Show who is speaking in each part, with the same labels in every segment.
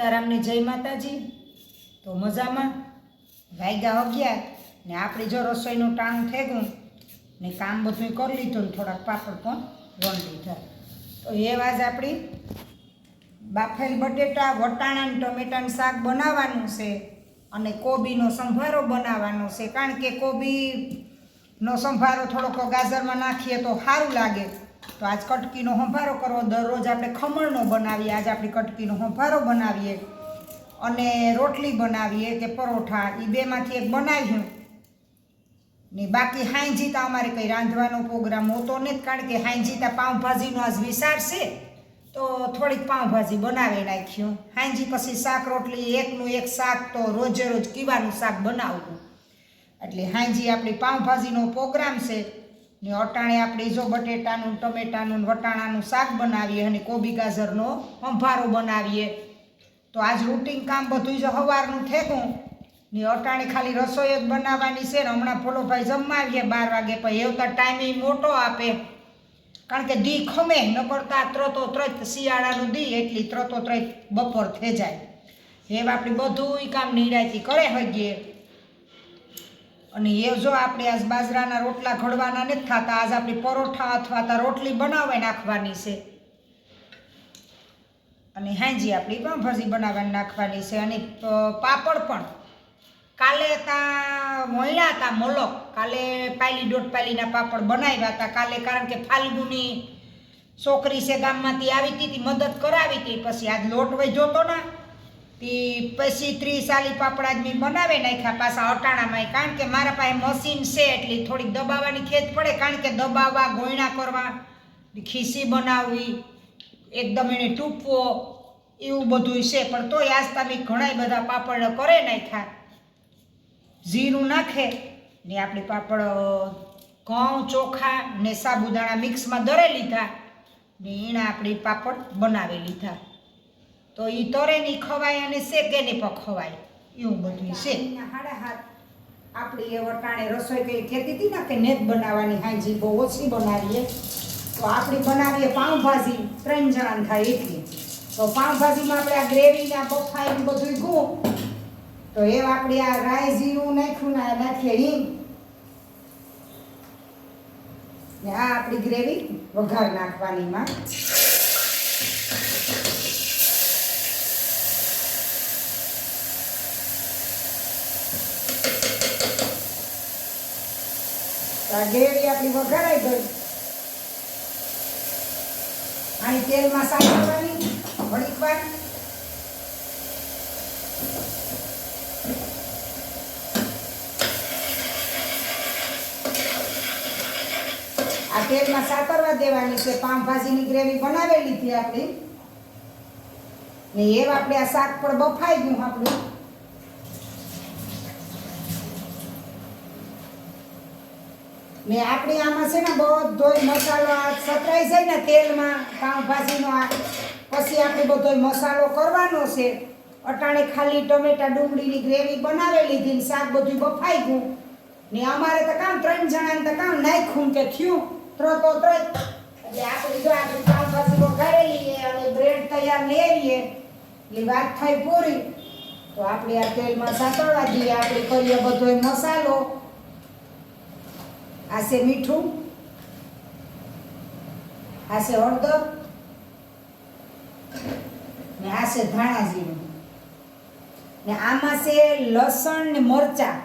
Speaker 1: સીતારામની જય માતાજી. તો મજામાં? વાગ્યા અગિયાર ને આપણે જો રસોઈનું ટાણું થઈ ગયું ને કામ બધું કરી લીધું ને થોડાક પાપડ પણ વણ લીધા. તો એ વાત આપણી બાફેલ બટેટા, વટાણા ને ટમેટાનું શાક બનાવવાનું છે અને કોબીનો સંભારો બનાવવાનો છે. કારણ કે કોબીનો સંભારો થોડોક ગાજરમાં નાખીએ તો સારું લાગે. તો આજ કટકીનો હંભારો કરવો. દરરોજ આપણે ખમણનો બનાવીએ. આજ આપણે કટકીનો હંભારો બનાવીએ. અને રોટલી બનાવીએ કે પરોઠા. એ બેમાંથી એક બનાવ્યું. ને બાકી હાંજીતા અમારે કંઈ રાંધવાનો પ્રોગ્રામ હોતો નથી. કારણ કે હાંજીતા પાઉંભાજીનો આજ વિચાર છે. તો થોડીક પાઉંભાજી બનાવી નાખ્યું. હાંજી પછી શાક રોટલી, એકનું એક શાક તો રોજે રોજ કીવાનું શાક બનાવવું. એટલે હાંજી આપણી પાઉંભાજીનો પ્રોગ્રામ છે. ને અટાણે આપણે જો બટેટાનું, ટમેટાનું વટાણાનું શાક બનાવીએ અને કોબી ગાજરનો અંભારો બનાવીએ. તો આજ રૂટિન કામ બધું જો સવારનું થેકું ને અટાણે ખાલી રસોઈ જ બનાવવાની છે ને હમણાં ફોલોભાઈ જમાવીએ બાર વાગે પછી એવું તો ટાઈમ મોટો આપે. કારણ કે દી ખમે ન કરતા ત્રતો ત્રત શિયાળાનું દી એટલી ત્રતો ત્રત બપોર થઈ જાય. એમ આપણે બધું કામ નિરાયતી કરે હગીએ. અને એ જો આપણે આજ બાજરાના રોટલા ઘડવાના નથી ખાતા, આજ આપણે પરોઠા અથવા તો રોટલી બનાવે નાખવાની છે. અને હાંજી આપણી પાઉંભાજી બનાવવાની નાખવાની છે. અને પાપડ પણ. કાલે તા મોયલા હતા મોલક. કાલે પાયલી દોઢ પાયલીના પાપડ બનાવ્યા હતા. કાલે કારણ કે ફાલ્ગુની છોકરી છે ગામમાંથી આવી હતી, મદદ કરાવી હતી. પછી આજ લોટ વહી જોતો ના. તી પછી ત્રીસ સાલી પાપડા જ મેં બનાવી નાખ્યા પાછા અટાણામાં. કારણ કે મારા પાસે મશીન છે એટલે થોડીક દબાવવાની ખેત પડે. કારણ કે દબાવવા, ગોયણા કરવા ખીસી બનાવવી, એકદમ એને ટૂંપવો એવું બધું છે. પણ તોય આસ્તા મેં ઘણા બધા પાપડ કરે નાખ્યા. જીરું નાખે ને આપણે પાપડ ઘઉં, ચોખા ને સાબુદાણા મિક્સમાં દરે લીધા ને એના આપણે પાપડ બનાવી લીધા. તો એ તરે નહીં ખવાય અને શેકે નહીં પણ ખવાય. એવું બધું છે. હાડા હાથ આપણી એ વટાણે રસોઈ કઈ કહેતી હતી ને કે નેત બનાવવાની હાજી બહુ ઓછી બનાવીએ. તો આપણી બનાવીએ પાઉંભાજી, ત્રણ જણા થાય એટલી. તો પાઉંભાજીમાં આપણે આ ગ્રેવી આ બફાઈ ને બધું ગું તો એ આપણે આ રાઈ જીરું નાખ્યું ને નાખીએ હિંગ. ને આ આપણી ગ્રેવી વઘાર નાખવાનીમાં તો ગ્રેવી આપણી વઘારાઈ ગઈ. આની તેલમાં સાંકળવાની ઘડીક વાર આ તેલમાં સાતરવા દેવાની છે પાઉંભાજીની ગ્રેવી બનાવેલી હતી આપણી. ને એ આપણે આ શાક પણ બફાઈ ગયું આપણું. ને આપણે આમાં છે ને બધોય મસાલો આ સતરાઈ જાય ને તેલમાં, પાઉંભાજીનો આ. પછી આપણે બધોય મસાલો કરવાનો છે. અટાણે ખાલી ટમેટા ડુંગળીની ગ્રેવી બનાવી લીધી ને શાક બધું બફાઈ ગયું. ને અમારે તો કામ ત્રણ જણાને તો કામ નાખ્યું કે થયું. ત્રતો ત્રણ. એટલે આપણે જો આપણે પાઉંભાજી વઘારેલી અને બ્રેડ તૈયાર લેવીએ એટલે વાત થાય પૂરી. તો આપણે આ તેલમાં સાતળવા દઈએ, આપણે કરીએ બધો મસાલો. આ છે મીઠું આ છે હળદર ને આ છે ધાણા જીરું ને આમાં છે લસણ ને મરચાં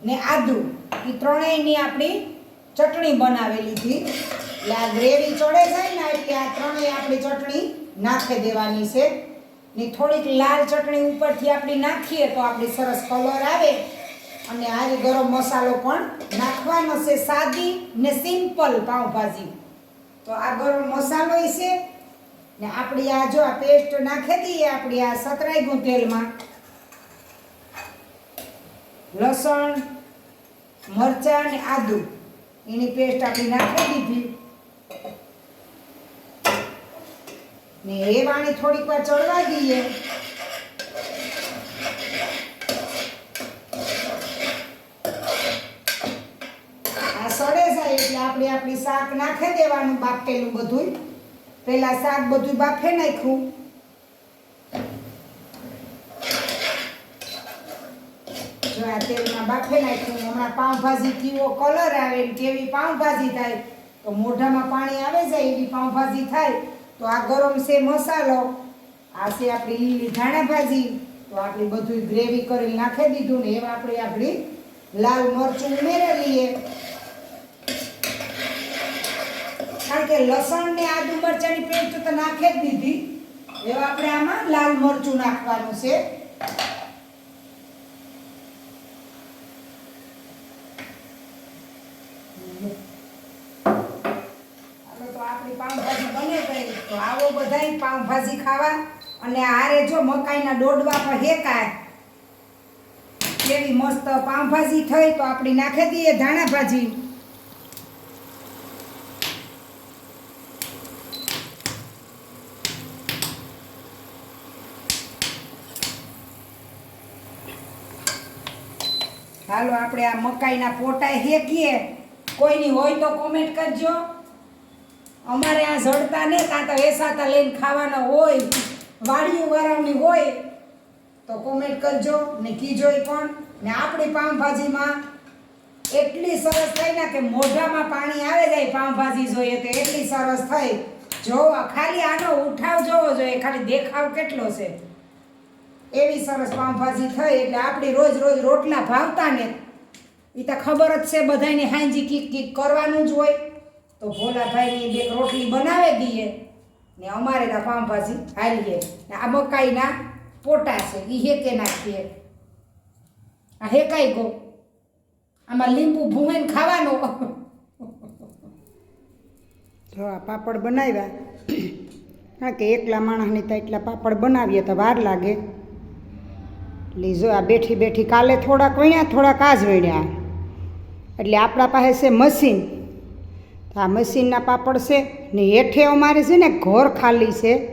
Speaker 1: ને આદુ એ ત્રણેયની આપણી ચટણી બનાવેલી હતી એટલે આ ગ્રેવી ચડે જાય ને એટલે આ ત્રણેય આપણી ચટણી નાખી દેવાની છે ને થોડીક લાલ ચટણી ઉપરથી આપણી નાખીએ તો આપણી સરસ કલર આવે અને આ ગરમ મસાલો પણ નાખવાનો છે સાદી ને સિમ્પલ પાઉંભાજી. તો આ ગરમ મસાલો છે. ને આપણી આ જો આ પેસ્ટ નાખી દઈએ આપણી આ સતરાઈ ગયું તેલમાં. લસણ, મરચાં અને આદુ. એની પેસ્ટ આપણી નાખી દીધી. ને એ વાણી થોડીક વાર ચડવા દઈએ. આપણે શાક નાખી દેવાનું, બાફેલું બધું પહેલાં શાક બધું બાફે નાખ્યું. જો આ તેલમાં બાફે નાખ્યું, હમણાં પાઉંભાજી કેવો કલર આવે કેવી પાઉંભાજી થાય, તો મોઢામાં પાણી આવે જાય એવી પાઉંભાજી થાય, તો આ ગરમ છે મસાલો, આ છે આપણી લીલી ધાણા ભાજી તો આપણે બધું ગ્રેવી કરી નાખી દીધું ને એમાં આપણે આપણી લાલ મરચું ઉમેરી લઈએ. કારણ કે લસણ ને આદુ મરચાંની પેસ્ટ તો નાખે જ દીધી. એવા આપણે આમાં લાલ મરચું નાખવાનું છે. તો આવો બધાય પાઉંભાજી ખાવા. અને આરે જો મકાઈના ડોડવા પર હેકાય. કેવી મસ્ત પાઉંભાજી થઈ તો આપણી નાખી દઈએ ધાણા હાલો આપણે આ મકાઈના પોટા હેકીએ. કોઈની હોય તો કોમેન્ટ કરજો. અમારે આ જડતા ને કાં તો વેસાતા લઈને ખાવાના હોય વાડિયું વાળાની હોય, તો કોમેન્ટ કરજો ને કીજોય પણ. ને આપણી પાઉંભાજીમાં એટલી સરસ થઈ ને કે મોઢામાં પાણી આવે જાય પાઉંભાજી જોઈએ તો એટલી સરસ થઈ. જો ખાલી આનો ઉઠાવ જોવો જોઈએ, ખાલી દેખાવ કેટલો છે? એવી સરસ પાઉંભાજી થઈ એટલે આપણી રોજ રોજ રોટલા ભાવતા ને એ તો ખબર જ છે બધાને હાંજી કીક કીક કરવાનું જ હોય. તો ભોલાભાઈની બે રોટલી બનાવી દઈએ ને અમારે તો પાઉંભાજી હાલીએ. ને આ મકાઈના પોટા છે એ હેકે નાખીએ. આ હેકાઈ ગો આમાં લીંબુ ભૂંગીને ખાવાનો. જો આ પાપડ બનાવ્યા. કારણ કે એકલા માણસની તો એટલા પાપડ બનાવીએ તો વાર લાગે. જો આ બેઠી બેઠી કાલે થોડાક વણ્યા, થોડાક આજ વણ્યા. એટલે આપણા પાસે છે મશીન. તો આ મશીનના પાપડ છે ને હેઠે અમારે છે ને ઘર ખાલી છે.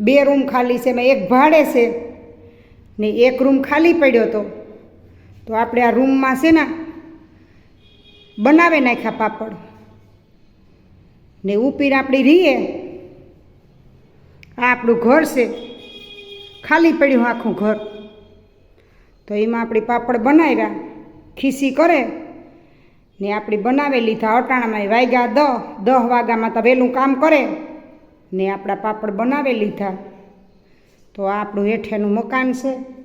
Speaker 1: બે રૂમ ખાલી છે, એમાં એક ભાડે છે. ને એક રૂમ ખાલી પડ્યો હતો તો આપણે આ રૂમમાં છે ને બનાવે નાખ્યા પાપડ. ને ઉપીર આપણી રીએ. આ આપણું ઘર છે. ખાલી પડ્યું આખું ઘર. તો એમાં આપણે પાપડ બનાવ્યા ખીસી કરે. ને આપણી બનાવી લીધા અટાણામાં વાગ્યા દહ દહ વાગ્યામાં તો વહેલું કામ કરે. ને આપણા પાપડ બનાવી લીધા. તો આપણું હેઠેનું મકાન છે.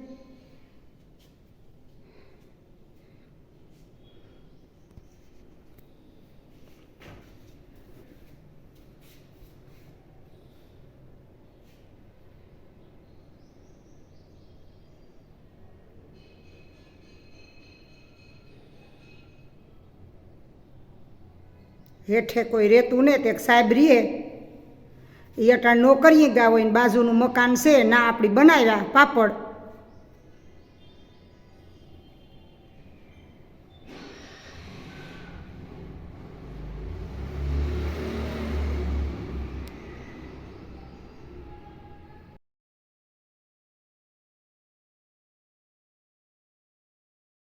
Speaker 1: હેઠે કોઈ રહેતું ને તે સાહેબ રીએ. એ અટાણ નોકરીએ ગયા હોય ને બાજુનું મકાન છે ના આપણી બનાવ્યા પાપડ.